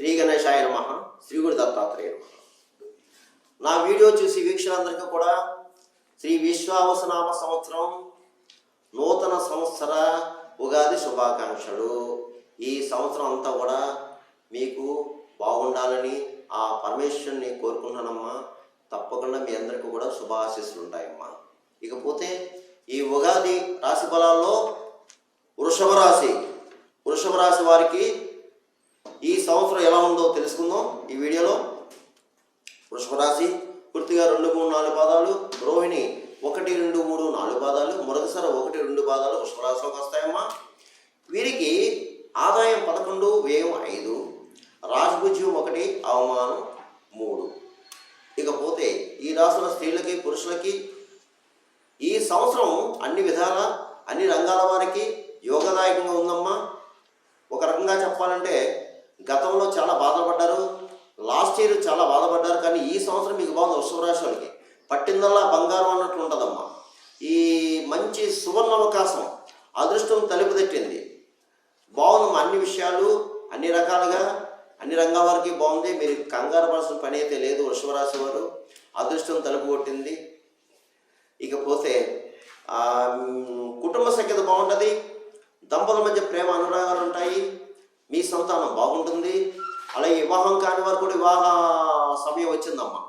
శ్రీ గణేశాయ నమ శ్రీ గురు దత్తాత్రేయ నమ. నా వీడియో చూసి వీక్షకులందరికీ కూడా శ్రీ విశ్వావసనామ సంవత్సరం నూతన సంవత్సర ఉగాది శుభాకాంక్షలు. ఈ సంవత్సరం అంతా కూడా మీకు బాగుండాలని ఆ పరమేశ్వరుని కోరుకుంటున్నానమ్మా. తప్పకుండా మీ అందరికీ కూడా శుభాశీస్సులు ఉంటాయమ్మా. ఇకపోతే ఈ ఉగాది రాశి ఫలాల్లో వృషభ రాశి వృషభ రాశి వారికి ఈ సంవత్సరం ఎలా ఉందో తెలుసుకుందాం. ఈ వీడియోలో వృషభ రాశి పూర్తిగా రెండు మూడు నాలుగు పాదాలు రోహిణి ఒకటి రెండు మూడు నాలుగు పాదాలు మరొకసారి ఒకటి రెండు పాదాలు వృషభ రాశిలోకి వస్తాయమ్మా. వీరికి ఆదాయం పదకొండు వ్యయం ఐదు రాజభుజ్యం ఒకటి అవమానం మూడు. ఇకపోతే ఈ రాసుల స్త్రీలకి పురుషులకి ఈ సంవత్సరం అన్ని విధాల అన్ని రంగాల వారికి యోగదాయకంగా ఉందమ్మా. ఒక రకంగా చెప్పాలంటే గతంలో చాలా బాధపడ్డారు. లాస్ట్ ఇయర్ చాలా బాధపడ్డారు. కానీ ఈ సంవత్సరం మీకు బాగుంది వృషభరాశి వాళ్ళకి పట్టిందల్లా బంగారం అన్నట్లు ఉంటుందమ్మా. ఈ మంచి సువర్ణ అవకాశం అదృష్టం తలుపు తట్టింది బాగుందమ్మా అన్ని విషయాలు అన్ని రకాలుగా అన్ని రంగాల వారికి బాగుంది. మీరు కంగారు పడాల్సిన పని అయితే లేదు వృషభరాశి వారు. అదృష్టం తలుపు కొట్టింది ఇకపోతే కుటుంబ సఖ్యత బాగుంటుంది. దంపతుల మధ్య ప్రేమ అనురాగాలు ఉంటాయి. మీ సంతానం బాగుంటుంది. అలాగే వివాహం కాని వారు కూడా వివాహ సమయం వచ్చిందమ్మా.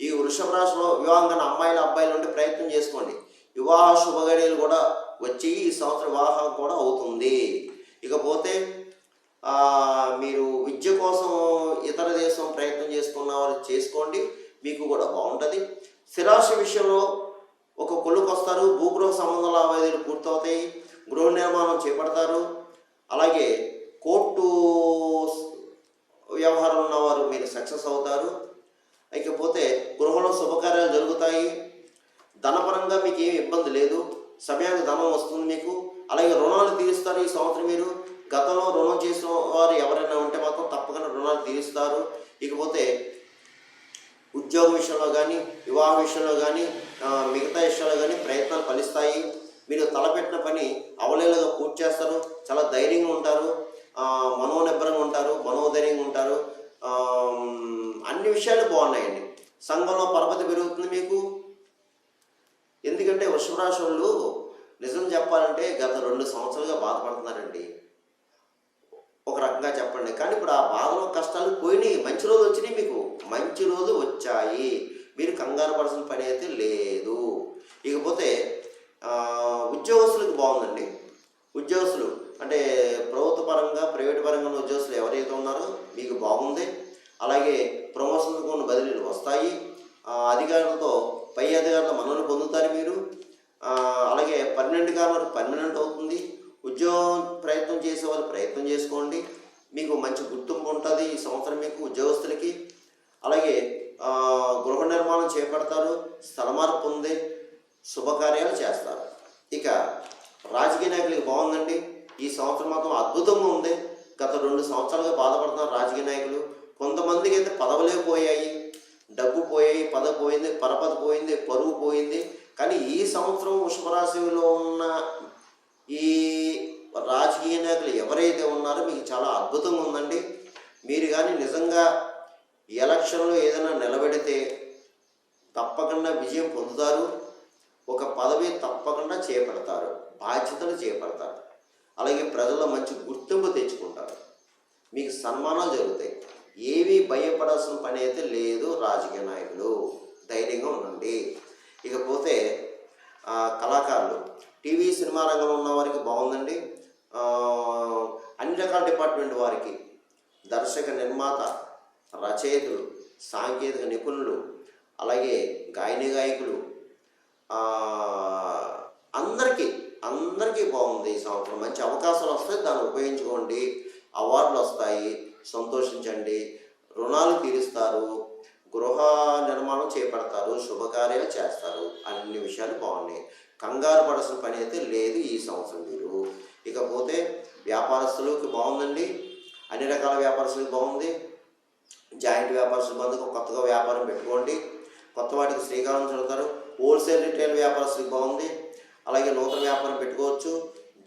ఈ వృషభ రాశిలో వివాహం కాని అమ్మాయిలు అబ్బాయిలు ఉంటే ప్రయత్నం చేసుకోండి. వివాహ శుభగడియలు కూడా వచ్చి ఈ సంవత్సరం వివాహం కూడా అవుతుంది. ఇకపోతే మీరు విద్య కోసం ఇతర దేశం ప్రయత్నం చేసుకున్న వారు చేసుకోండి. మీకు కూడా బాగుంటుంది. స్థిరాశి విషయంలో ఒక కొలుకు వస్తారు భూగృహ సంబంధ లావాదేవీలు పూర్తవుతాయి. గృహ నిర్మాణం చేపడతారు. అలాగే కోర్టు వ్యవహారం ఉన్నవారు మీరు సక్సెస్ అవుతారు. ఇకపోతే గృహంలో శుభకార్యాలు జరుగుతాయి. ధనపరంగా మీకు ఏమి ఇబ్బంది లేదు. సమయానికి ధనం వస్తుంది మీకు. అలాగే రుణాలు తీరుస్తారు ఈ సంవత్సరం మీరు. గతంలో రుణం చేసిన వారు ఎవరైనా ఉంటే మాత్రం తప్పకుండా రుణాలు తీరుస్తారు. ఇకపోతే ఉద్యోగ విషయంలో కానీ వివాహ విషయంలో కానీ మిగతా విషయంలో కానీ ప్రయత్నాలు ఫలిస్తాయి. మీరు తలపెట్టిన పని అవలేలుగా పూర్తి చేస్తారు. చాలా ధైర్యంగా ఉంటారు. మనోనిబ్బరంగా ఉంటారు మనోధైర్యంగా ఉంటారు. అన్ని విషయాలు బాగున్నాయండి. సంఘంలో పరపతి పెరుగుతుంది మీకు. ఎందుకంటే వృషభరాశి వాళ్ళు నిజం చెప్పాలంటే గత రెండు సంవత్సరాలుగా బాధపడుతున్నారండి. ఒక రకంగా చెప్పండి. కానీ ఇప్పుడు ఆ బాధలు కష్టాలు పోయినాయి. మంచి రోజు వచ్చినాయి మీకు. మంచి రోజు వచ్చాయి. మీరు కంగారు పడాల్సిన పని అయితే లేదు. ఇకపోతే ఆ, ఉద్యోగస్తులకు బాగుందండి ఉద్యోగస్తులు అంటే ప్రభుత్వ పరంగా ప్రైవేట్ పరంగా ఉద్యోగస్తులు ఎవరైతే ఉన్నారో మీకు బాగుంది. అలాగే ప్రమోషన్లకు కొన్ని బదిలీలు వస్తాయి. అధికారులతో పై అధికారులతో మనల్ని పొందుతారు మీరు. అలాగే పర్మనెంట్ కావాలి పర్మనెంట్ అవుతుంది. ఉద్యోగం ప్రయత్నం చేసే వాళ్ళు ప్రయత్నం చేసుకోండి. మీకు మంచి గుర్తింపు ఉంటుంది ఈ సంవత్సరం మీకు ఉద్యోగస్తులకి. అలాగే గృహ నిర్మాణం చేపడతారు స్థల మార్పు ఉంది శుభకార్యాలు చేస్తారు. ఇక రాజకీయ నాయకులకి బాగుందండి. ఈ సంవత్సరం మాత్రం అద్భుతంగా ఉంది. గత రెండు సంవత్సరాలుగా బాధపడుతున్నారు రాజకీయ నాయకులు. కొంతమందికి అయితే పదవులే పోయాయి. డబ్బు పోయాయి పదవి పోయింది పరపతి పోయింది పరువు పోయింది. కానీ ఈ సంవత్సరం వృషభరాశిలో ఉన్న ఈ రాజకీయ నాయకులు ఎవరైతే ఉన్నారో మీకు చాలా అద్భుతంగా ఉందండి. మీరు కానీ నిజంగా ఎలక్షన్లో ఏదైనా నిలబెడితే తప్పకుండా విజయం పొందుతారు. ఒక పదవి తప్పకుండా చేపడతారు. బాధ్యతలు చేపడతారు. అలాగే ప్రజల్లో మంచి గుర్తింపు తెచ్చుకుంటారు. మీకు సన్మానాలు జరుగుతాయి. ఏమీ భయపడాల్సిన పని అయితే లేదు రాజకీయ నాయకులు. ధైర్యంగా ఉండండి. ఇకపోతే కళాకారులు. టీవీ సినిమా రంగంలో ఉన్న వారికి బాగుందండి. అన్ని రకాల డిపార్ట్మెంట్ వారికి. దర్శక నిర్మాత రచయితలు సాంకేతిక నిపుణులు అలాగే గాయని గాయకులు అందరికీ బాగుంది ఈ సంవత్సరం. మంచి అవకాశాలు వస్తాయి దాన్ని ఉపయోగించుకోండి. అవార్డులు వస్తాయి సంతోషించండి. రుణాలు తీరుస్తారు గృహ నిర్మాణం చేపడతారు శుభకార్యాలు చేస్తారు. అన్ని విషయాలు బాగున్నాయి. కంగారు పడాల్సిన పని అయితే లేదు ఈ సంవత్సరం మీరు. ఇకపోతే వ్యాపారస్తులకి బాగుందండి. అన్ని రకాల వ్యాపారస్తులకు బాగుంది. జాయింట్ వ్యాపారస్తుల బంధుకు కొత్తగా వ్యాపారం పెట్టుకోండి. కొత్త వాటికి శ్రీకారం చుడతారు. హోల్సేల్ రిటైల్ వ్యాపారస్తులకు బాగుంది. అలాగే నూతన వ్యాపారం పెట్టుకోవచ్చు.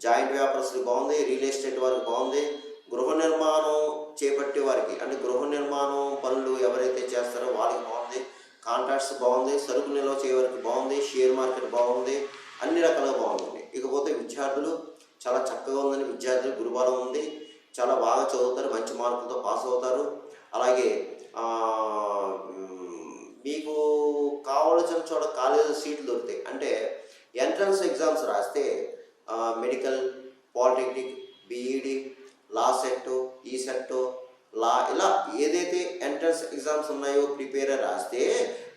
జాయింట్ వ్యాపారస్తులు బాగుంది రియల్ ఎస్టేట్ వారికి బాగుంది. గృహ నిర్మాణం చేపట్టే వారికి అంటే గృహ నిర్మాణం పనులు ఎవరైతే చేస్తారో వాళ్ళకి బాగుంది. కాంట్రాక్ట్స్ బాగుంది సరుకు నిల్వ చేయవారికి బాగుంది షేర్ మార్కెట్ బాగుంది అన్ని రకాలుగా బాగుంది. ఇకపోతే విద్యార్థులు చాలా చక్కగా ఉందని విద్యార్థులు గురుబలం ఉంది. చాలా బాగా చదువుతారు మంచి మార్కులతో పాస్ అవుతారు. అలాగే మీకు కావలసిన చోట కాలేజీ సీట్లు దొరుకుతాయి. అంటే ఎంట్రన్స్ ఎగ్జామ్స్ రాస్తే medical polytechnic BEd LAWCET ECET లా ఇలా ఏదైతే ఎంట్రన్స్ ఎగ్జామ్స్ ఉన్నాయో ప్రిపేర్ రాస్తే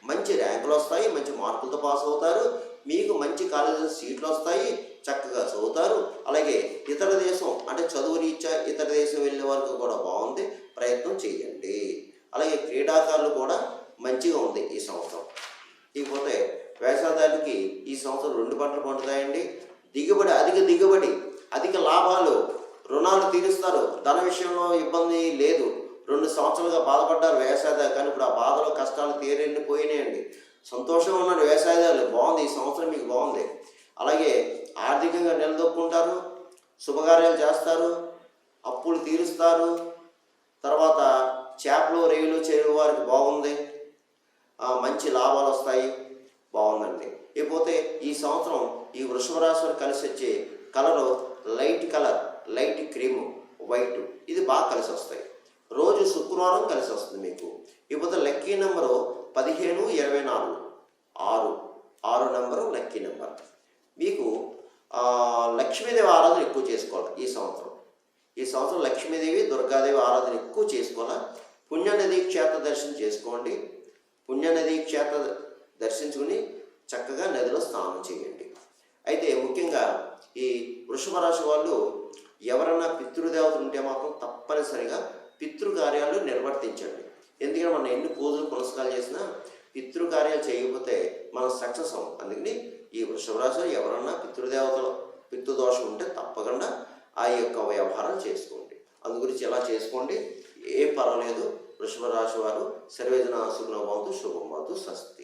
మంచి ర్యాంకులు వస్తాయి మంచి మార్కులతో పాస్ అవుతారు మీకు మంచి కాలేజీ సీట్లు వస్తాయి చక్కగా చదువుతారు. అలాగే ఇతర దేశం అంటే చదువు రీత్యా ఇతర దేశం వెళ్ళే వరకు కూడా బాగుంది ప్రయత్నం చేయండి. అలాగే క్రీడాకారులు కూడా మంచిగా ఉంది ఈ సంవత్సరం. ఇకపోతే వ్యవసాయదారులకి ఈ సంవత్సరం రెండు పంటలు పండుతాయండి. దిగుబడి అధిక దిగుబడి అధిక లాభాలు రుణాలు తీరుస్తారు. ధన విషయంలో ఇబ్బంది లేదు. రెండు సంవత్సరాలుగా బాధపడ్డారు వ్యవసాయదారు కానీ ఇప్పుడు ఆ బాధలో కష్టాలు తీరెళ్ళిపోయినాయండి సంతోషంగా ఉన్నారు వ్యవసాయదారులు బాగుంది ఈ సంవత్సరం మీకు బాగుంది. అలాగే ఆర్థికంగా నిలదొక్కుంటారు శుభకార్యాలు చేస్తారు అప్పులు తీరుస్తారు. తర్వాత చేపలు రేవులు చేరు వారికి బాగుంది. మంచి లాభాలు వస్తాయి. బాగుందండి. ఇకపోతే ఈ సంవత్సరం ఈ వృషభ రాశి కలిసి వచ్చే colour light colour light cream white. ఇది బాగా కలిసి వస్తాయి. రోజు శుక్రవారం కలిసి వస్తుంది మీకు. ఇకపోతే లక్కీ నెంబరు పదిహేను ఇరవై నాలుగు. ఆరు. ఆరు నెంబరు లక్కీ నెంబర్. మీకు లక్ష్మీదేవి ఆరాధన ఎక్కువ చేసుకోవాలి ఈ సంవత్సరం. ఈ సంవత్సరం లక్ష్మీదేవి దుర్గాదేవి ఆరాధన ఎక్కువ చేసుకోవాలి? పుణ్యనది క్షేత్ర దర్శనం చేసుకోండి. పుణ్యనది క్షేత్ర దర్శించుకుని చక్కగా నదిలో స్నానం చేయండి. అయితే ముఖ్యంగా ఈ వృషభ రాశి వాళ్ళు ఎవరన్నా పితృదేవతలు ఉంటే మాత్రం తప్పనిసరిగా పితృకార్యాలు నిర్వర్తించండి. ఎందుకంటే మనం ఎన్ని పూజలు పురస్కారాలు చేసినా పితృకార్యాలు చేయకపోతే మనం సక్సెస్ అవ్వం. అందుకని ఈ వృషభ రాశిలో ఎవరన్నా పితృదేవతలు పితృదోషం ఉంటే తప్పకుండా ఆ యొక్క వ్యవహారం చేసుకోండి. అందు గురించి ఎలా చేసుకోండి? ఏం పర్వాలేదు. వృషభ రాశి వారు సర్వేజన సుఖనభవంతు శుభం భవతు స్వస్తి.